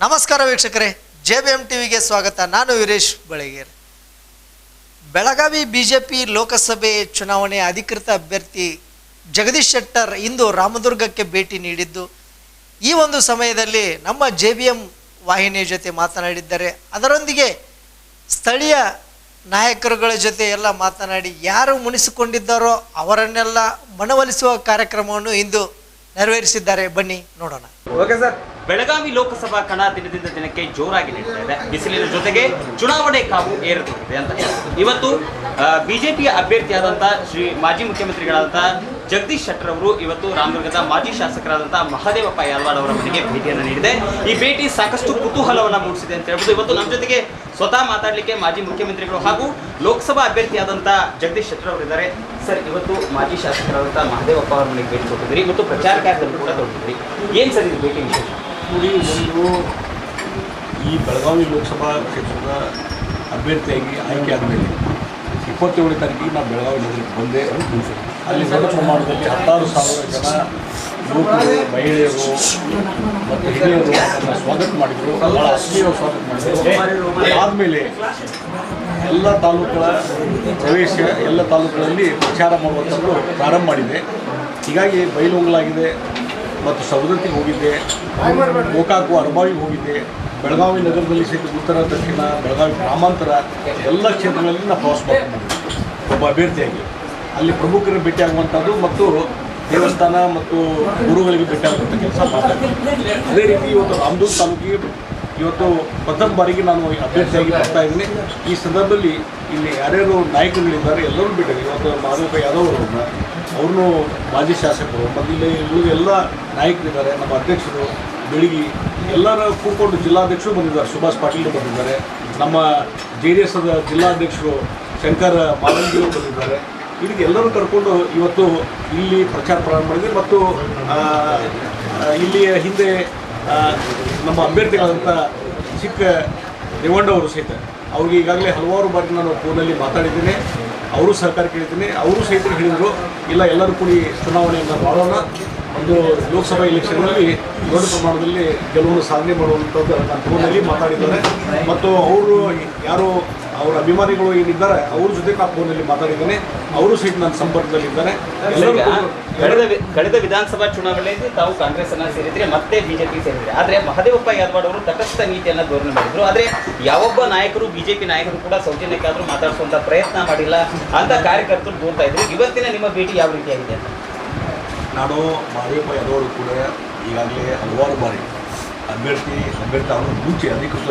ನಮಸ್ಕಾರ ವೀಕ್ಷಕರೇ J B M ಟಿವಿಗೆ ಸ್ವಾಗತ. ನಾನು ವೀರೇಶ್ ಬಳಗೇರ್. ಬೆಳಗಾವಿ ಬಿಜೆಪಿ ಲೋಕಸಭೆ ಚುನಾವಣೆ ಅಧಿಕೃತ ಅಭ್ಯರ್ಥಿ ಜಗದೀಶ್ ಶೆಟ್ಟರ್ ಇಂದು ರಾಮದುರ್ಗಕ್ಕೆ ಭೇಟಿ ನೀಡಿದ್ದು. ಈ ಒಂದು ಸಮಯದಲ್ಲಿ ನಮ್ಮ ಜೆ ಬಿ ಎಂ ವಾಹಿನಿಯ ಜೊತೆ ಮಾತನಾಡಿದ್ದಾರೆ. ಅದರೊಂದಿಗೆ ಸ್ಥಳೀಯ ನಾಯಕರುಗಳ ಜೊತೆ ಎಲ್ಲ ಮಾತನಾಡಿ ಯಾರು ಮುನಿಸಿಕೊಂಡಿದ್ದಾರೋ ಅವರನ್ನೆಲ್ಲ ಮನವೊಲಿಸುವ ಕಾರ್ಯಕ್ರಮವನ್ನು ಇಂದು ನೆರವೇರಿಸಿದ್ದಾರೆ. ಬನ್ನಿ, ನೋಡೋಣ. Okay sir. ಬೆಳಗಾವಿ ಲೋಕಸಭಾ ಕಣ ದಿನದಿಂದ ದಿನಕ್ಕೆ ಜೋರಾಗಿ ನಡೀತಾ ಇದೆ. ಬಿಸಿಲಿನ ಜೊತೆಗೆ ಚುನಾವಣೆ ಕಾವು ಏರುತ್ತಿದೆ ಅಂತ. ಇವತ್ತು ಬಿಜೆಪಿಯ ಅಭ್ಯರ್ಥಿಯಾದಂತಹ ಶ್ರೀ ಮಾಜಿ ಮುಖ್ಯಮಂತ್ರಿಗಳಾದಂತಹ ಜಗದೀಶ್ ಶೆಟ್ಟರ್ ಅವರು ಇವತ್ತು ರಾಮದುರ್ಗದ ಮಾಜಿ ಶಾಸಕರಾದಂತಹ ಮಹದೇವಪ್ಪ ಯಾದವಾಡ್ ಅವರ ಮನೆಗೆ ಭೇಟಿಯನ್ನು ನೀಡಿದೆ. ಈ ಭೇಟಿ ಸಾಕಷ್ಟು ಕುತೂಹಲವನ್ನು ಮೂಡಿಸಿದೆ ಅಂತ ಹೇಳ್ಬೋದು. ಇವತ್ತು ನಮ್ಮ ಜೊತೆಗೆ ಸ್ವತಃ ಮಾತಾಡಲಿಕ್ಕೆ ಮಾಜಿ ಮುಖ್ಯಮಂತ್ರಿಗಳು ಹಾಗೂ ಲೋಕಸಭಾ ಅಭ್ಯರ್ಥಿಯಾದಂತಹ ಜಗದೀಶ್ ಶೆಟ್ಟರ್ ಅವರಿದ್ದಾರೆ ಸರ್, ಇವತ್ತು ಮಾಜಿ ಶಾಸಕರಾದಂತಹ ಮಹದೇವಪ್ಪ ಅವರ ಮನೆಗೆ ಭೇಟಿ ಕೊಟ್ಟಿದ್ರಿ ಮತ್ತು ಪ್ರಚಾರ ಕಾರ್ಯದಲ್ಲಿ ಕೂಡ ತೊಡಗಿದ್ರಿ ಏನು ಸರ್ ಇದು ಭೇಟಿ ವಿಶೇಷ? ನೋಡಿ ಒಂದು ಈ ಬೆಳಗಾವಿ ಲೋಕಸಭಾ ಕ್ಷೇತ್ರದ ಅಭ್ಯರ್ಥಿಯಾಗಿ ಆಯ್ಕೆ ಆದಮೇಲೆ ಇಪ್ಪತ್ತೇಳನೇ ತಾರೀಕಿಗೆ ನಾವು ಬೆಳಗಾವಿ ನಗರಕ್ಕೆ ಬಂದೆ ಅಲ್ಲಿ ದೊಡ್ಡ ಪ್ರಮಾಣದಲ್ಲಿ ಹತ್ತಾರು ಸಾವಿರ ಜನ ಯುವಕರು, ಮಹಿಳೆಯರು ಮತ್ತು ಹಿರಿಯರು ಸ್ವಾಗತ ಮಾಡಿದರು. ಬಹಳ ಆತ್ಮೀಯ ಸ್ವಾಗತ ಮಾಡಿದರು. ಆದಮೇಲೆ ಎಲ್ಲ ತಾಲೂಕುಗಳ ಪ್ರವೇಶ, ಎಲ್ಲ ತಾಲೂಕುಗಳಲ್ಲಿ ಪ್ರಚಾರ ಮಾಡುವಂಥದ್ದು ಪ್ರಾರಂಭ ಮಾಡಿದೆ. ಹೀಗಾಗಿ ಬೈಲೊಂಗಲಾಗಿದೆ ಮತ್ತು ಸವದತ್ತಿಗೆ ಹೋಗಿದ್ದೆ, ಗೋಕಾಕು ಅರಬಾವಿಗೆ ಹೋಗಿದ್ದೆ, ಬೆಳಗಾವಿ ನಗರದಲ್ಲಿ ಸಹಿತ ಉತ್ತರ, ದಕ್ಷಿಣ, ಬೆಳಗಾವಿ ಗ್ರಾಮಾಂತರ ಎಲ್ಲ ಕ್ಷೇತ್ರಗಳಲ್ಲಿ ನಾನು ಪ್ರವಾಸ ಒಬ್ಬ ಅಭ್ಯರ್ಥಿಯಾಗಿ. ಅಲ್ಲಿ ಪ್ರಮುಖರಿಗೆ ಭೇಟಿಯಾಗುವಂಥದ್ದು ಮತ್ತು ದೇವಸ್ಥಾನ ಮತ್ತು ಗುರುಗಳಿಗೆ ಭೇಟಿಯಾಗುವಂಥ ಕೆಲಸ ಮಾಡ್ತೀನಿ ಅದೇ ರೀತಿ ಇವತ್ತು ರಾಮದೂರ್ ತಾಲೂಕಿಗೆ ಇವತ್ತು ಪ್ರಥಮ ಬಾರಿಗೆ ನಾನು ಅಭ್ಯರ್ಥಿಯಾಗಿ ಬರ್ತಾ ಇದ್ದೀನಿ. ಈ ಸಂದರ್ಭದಲ್ಲಿ ಇಲ್ಲಿ ಯಾರ್ಯಾರು ನಾಯಕರುಗಳಿದ್ದಾರೆ, ಎಲ್ಲರೂ ಬಿಟ್ಟರೆ ಇವತ್ತು ಮಾಧವ ಯಾದವ್ ಅವ್ರನ್ನೂ ಮಾಜಿ ಶಾಸಕರು, ಮತ್ತು ಇಲ್ಲಿ ಇಲ್ಲಿಗೆ ಎಲ್ಲ ನಾಯಕರಿದ್ದಾರೆ, ನಮ್ಮ ಅಧ್ಯಕ್ಷರು, ಬೆಳಗಿ, ಎಲ್ಲರ ಕೂತ್ಕೊಂಡು ಜಿಲ್ಲಾಧ್ಯಕ್ಷರು ಬಂದಿದ್ದಾರೆ, ಸುಭಾಷ್ ಪಾಟೀಲ್ ಬಂದಿದ್ದಾರೆ, ನಮ್ಮ ಜೆ ಡಿ ಎಸ್ ಜಿಲ್ಲಾಧ್ಯಕ್ಷರು ಶಂಕರ್ ಮಾಲಂಗಿಯವರು ಬಂದಿದ್ದಾರೆ. ಇದಕ್ಕೆ ಎಲ್ಲರೂ ಕರ್ಕೊಂಡು ಇವತ್ತು ಇಲ್ಲಿ ಪ್ರಚಾರ ಪ್ರಾರಂಭ ಮಾಡಿದ್ವಿ ಮತ್ತು ಇಲ್ಲಿಯ ಹಿಂದೆ ನಮ್ಮ ಅಭ್ಯರ್ಥಿಗಳಾದಂಥ ಚಿಕ್ಕ ರೇವಣ್ಣ ಅವರು ಸಹಿತ, ಅವ್ರಿಗೆ ಈಗಾಗಲೇ ಹಲವಾರು ಬಾರಿ ನಾನು ಫೋನಲ್ಲಿ ಮಾತಾಡಿದ್ದೀನಿ. ಅವರು ಸಹಕಾರ ಕೇಳ್ತೀನಿ, ಅವರು ಸಹಿತ ಹೇಳಿದರು, ಇಲ್ಲ, ಎಲ್ಲರೂ ಕೂಡಿ ಚುನಾವಣೆಯನ್ನು ಮಾಡೋಣ ಒಂದು ಲೋಕಸಭಾ ಎಲೆಕ್ಷನ್ನಲ್ಲಿ ದೊಡ್ಡ ಪ್ರಮಾಣದಲ್ಲಿ ಗೆಲುವನ್ನು ಸಾಧನೆ ಮಾಡುವಂಥದ್ದು ನನ್ನ ಫೋನಲ್ಲಿ ಮಾತಾಡಿದ್ದಾರೆ. ಮತ್ತು ಅವರು ಯಾರು ಅವರ ಅಭಿಮಾನಿಗಳು ಏನಿದ್ದಾರೆ ಅವ್ರ ಜೊತೆ ಫೋನ್ ಫೋನಲ್ಲಿ ಮಾತಾಡಿದ್ದೇನೆ. ಅವರು ಸಹಿತ ನನ್ನ ಸಂಪರ್ಕದಲ್ಲಿದ್ದಾರೆ. ಕಳೆದ ಕಳೆದ ವಿಧಾನಸಭಾ ಚುನಾವಣೆಯಲ್ಲಿ ತಾವು ಕಾಂಗ್ರೆಸ್ ಅನ್ನ ಸೇರಿದ್ರೆ ಮತ್ತೆ ಬಿಜೆಪಿ ಸೇರಿದ್ರೆ. ಆದ್ರೆ ಮಹದೇವಪ್ಪ ಯಾದವಾಡ್ ಅವರು ತಟಸ್ಥ ನೀತಿಯನ್ನ ಧೋರಣೆ ಮಾಡಿದ್ರು. ಆದ್ರೆ ಯಾವೊಬ್ಬ ನಾಯಕರು ಬಿಜೆಪಿ ನಾಯಕರು ಕೂಡ ಸೌಜನ್ಯಕ್ಕಾದ್ರೂ ಮಾತಾಡಿಸುವಂತ ಪ್ರಯತ್ನ ಮಾಡಿಲ್ಲ ಅಂತ ಕಾರ್ಯಕರ್ತರು ದೂರ್ತಾ ಇದ್ರು. ಇವತ್ತಿನ ನಿಮ್ಮ ಭೇಟಿ ಯಾವ ರೀತಿಯಾಗಿದೆ ಅಂತ? ನಾನು ಮಹದೇವಪ್ಪ ಯಾದವರು ಕೂಡ ಈಗಾಗಲೇ ಹಲವಾರು ಬಾರಿ ಅಭ್ಯರ್ಥಿ ಅಭ್ಯರ್ಥಿ ಅವರು ಮುಂಚೆ ಅಧಿಕೃತ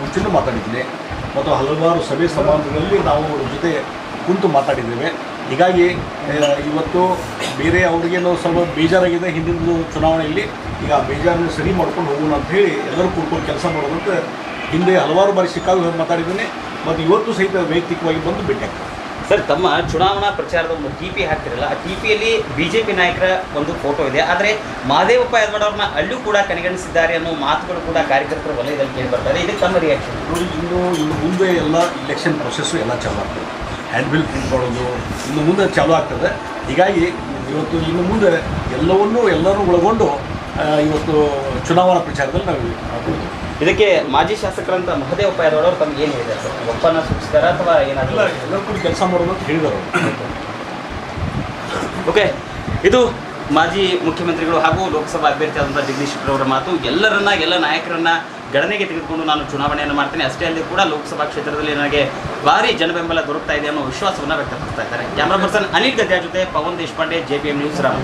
ಮುಂಚೆನೂ ಮಾತಾಡಿದ್ದೀನಿ ಮತ್ತು ಹಲವಾರು ಸಭೆ ಸಮಾರಂಭಗಳಲ್ಲಿ ನಾವು ಅವ್ರ ಜೊತೆ ಕುಂತು ಮಾತಾಡಿದ್ದೇವೆ. ಹೀಗಾಗಿ ಇವತ್ತು ಬೇರೆ ಅವರಿಗೆ ನಾವು ಸ್ವಲ್ಪ ಬೇಜಾರಾಗಿದೆ ಹಿಂದಿನ ಚುನಾವಣೆಯಲ್ಲಿ. ಈಗ ಬೇಜಾರನ್ನು ಸರಿ ಮಾಡ್ಕೊಂಡು ಹೋಗೋಣ ಅಂತ ಹೇಳಿ ಎಲ್ಲರೂ ಕೂತ್ಕೊಂಡು ಕೆಲಸ ಮಾಡೋದಂತ ಹಿಂದೆ ಹಲವಾರು ಬಾರಿ ಸಿಕ್ಕಾಗ ಮಾತಾಡಿದ್ದೀನಿ. ಮತ್ತು ಇವತ್ತು ಸಹಿತ ವೈಯಕ್ತಿಕವಾಗಿ ಬಂದು ಭೇಟಿ ಆಗ್ತಾರೆ ಸರ್, ತಮ್ಮ ಚುನಾವಣಾ ಪ್ರಚಾರದ ಒಂದು ಟಿ ಪಿ ಹಾಕ್ತಿರಲ್ಲ, ಆ ಟಿ ಪಿಯಲ್ಲಿ ಬಿಜೆಪಿ ನಾಯಕರ ಒಂದು ಫೋಟೋ ಇದೆ. ಆದರೆ ಮಹದೇವಪ್ಪ ಯಾದವಡ ಅವ್ರನ್ನ ಅಲ್ಲೂ ಕೂಡ ಕಡೆಗಣಿಸಿದ್ದಾರೆ ಅನ್ನೋ ಮಾತುಗಳು ಕೂಡ ಕಾರ್ಯಕರ್ತರ ವಲಯದಲ್ಲಿ ಕೇಳಿ ಬರ್ತಾರೆ ಇದಕ್ಕೆ ತಮ್ಮ ರಿಯಾಕ್ಷನ್ ಇನ್ನು ಇನ್ನು ಮುಂದೆ ಎಲ್ಲ ಇಲೆಕ್ಷನ್ ಪ್ರೊಸೆಸ್ಸು ಎಲ್ಲ ಚಾಲು ಆಗ್ತದೆ. ಹ್ಯಾಂಡ್ ಬಿಲ್ ಇನ್ನು ಮುಂದೆ ಚಾಲು ಆಗ್ತದೆ. ಹೀಗಾಗಿ ಇವತ್ತು, ಇನ್ನು ಮುಂದೆ ಎಲ್ಲವನ್ನೂ ಎಲ್ಲರೂ ಒಳಗೊಂಡು ಇವತ್ತು ಚುನಾವಣಾ ಪ್ರಚಾರದಲ್ಲಿ ನಾವು. ಇದಕ್ಕೆ ಮಾಜಿ ಶಾಸಕರಂತ ಮಹದೇವಪ್ಪ ಯಾದವಾಡ್ ಅವರು ತಮ್ಗೆ ಏನು ಹೇಳಿದ್ದಾರೆ ಸರ್? ಒಪ್ಪನ ಸೂಚಿಸ್ತಾರ ಅಥವಾ ಏನಾದ್ರು ಏನಾದರೂ ಎಲ್ಲರೂ ಕೂಡ ಕೆಲಸ ಮಾಡೋದು ಅಂತ ಹೇಳಿದರು ಓಕೆ ಇದು ಮಾಜಿ ಮುಖ್ಯಮಂತ್ರಿಗಳು ಹಾಗೂ ಲೋಕಸಭಾ ಅಭ್ಯರ್ಥಿಯಾದಂಥ ಜಗದೀಶ್ ಶೆಟ್ಟರ್ ಅವರ ಮಾತು. ಎಲ್ಲರನ್ನ ಎಲ್ಲ ನಾಯಕರನ್ನ ಗಣನೆಗೆ ತೆಗೆದುಕೊಂಡು ನಾನು ಚುನಾವಣೆಯನ್ನು ಮಾಡ್ತೇನೆ. ಅಷ್ಟೇ ಅಲ್ಲಿ ಕೂಡ ಲೋಕಸಭಾ ಕ್ಷೇತ್ರದಲ್ಲಿ ನನಗೆ ಭಾರಿ ಜನಬೆಂಬಲ ದೊರಕ್ತಾ ಇದೆ ಅನ್ನೋ ವಿಶ್ವಾಸವನ್ನು ವ್ಯಕ್ತಪಡಿಸ್ತಾ ಇದ್ದಾರೆ. ಕ್ಯಾಮ್ರಾ ಪರ್ಸನ್ ಅನಿಲ್ ಗದ್ಯಾ ಜೊತೆ Pavan Deshpande J P M news Ram.